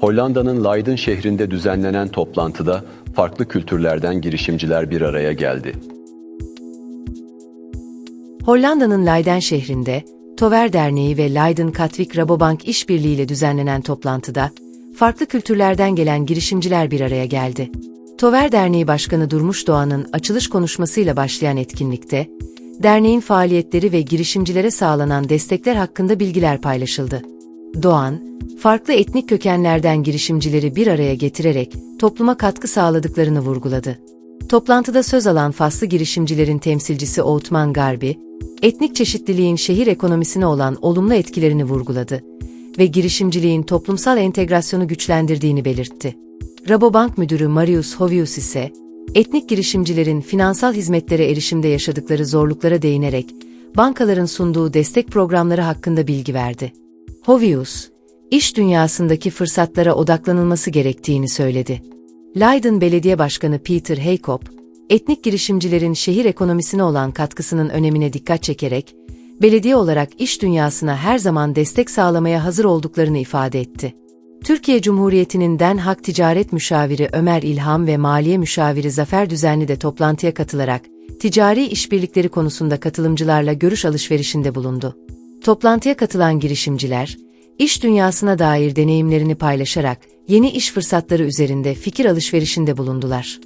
Hollanda'nın Leiden şehrinde düzenlenen toplantıda farklı kültürlerden girişimciler bir araya geldi. Hollanda'nın Leiden şehrinde, Tover Derneği ve Leiden Katwijk Rabobank işbirliğiyle düzenlenen toplantıda, farklı kültürlerden gelen girişimciler bir araya geldi. Tover Derneği Başkanı Durmuş Doğan'ın açılış konuşmasıyla başlayan etkinlikte, derneğin faaliyetleri ve girişimcilere sağlanan destekler hakkında bilgiler paylaşıldı. Doğan, farklı etnik kökenlerden girişimcileri bir araya getirerek topluma katkı sağladıklarını vurguladı. Toplantıda söz alan faslı girişimcilerin temsilcisi Oğutman Garbi, etnik çeşitliliğin şehir ekonomisine olan olumlu etkilerini vurguladı ve girişimciliğin toplumsal entegrasyonu güçlendirdiğini belirtti. Rabobank Müdürü Marius Hovius ise, etnik girişimcilerin finansal hizmetlere erişimde yaşadıkları zorluklara değinerek, bankaların sunduğu destek programları hakkında bilgi verdi. Hovius, iş dünyasındaki fırsatlara odaklanılması gerektiğini söyledi. Leiden Belediye Başkanı Peter Heykop, etnik girişimcilerin şehir ekonomisine olan katkısının önemine dikkat çekerek, belediye olarak iş dünyasına her zaman destek sağlamaya hazır olduklarını ifade etti. Türkiye Cumhuriyeti'nin Den Haag Ticaret Müşaviri Ömer İlham ve Maliye Müşaviri Zafer Düzenli de toplantıya katılarak, ticari işbirlikleri konusunda katılımcılarla görüş alışverişinde bulundu. Toplantıya katılan girişimciler, iş dünyasına dair deneyimlerini paylaşarak yeni iş fırsatları üzerinde fikir alışverişinde bulundular.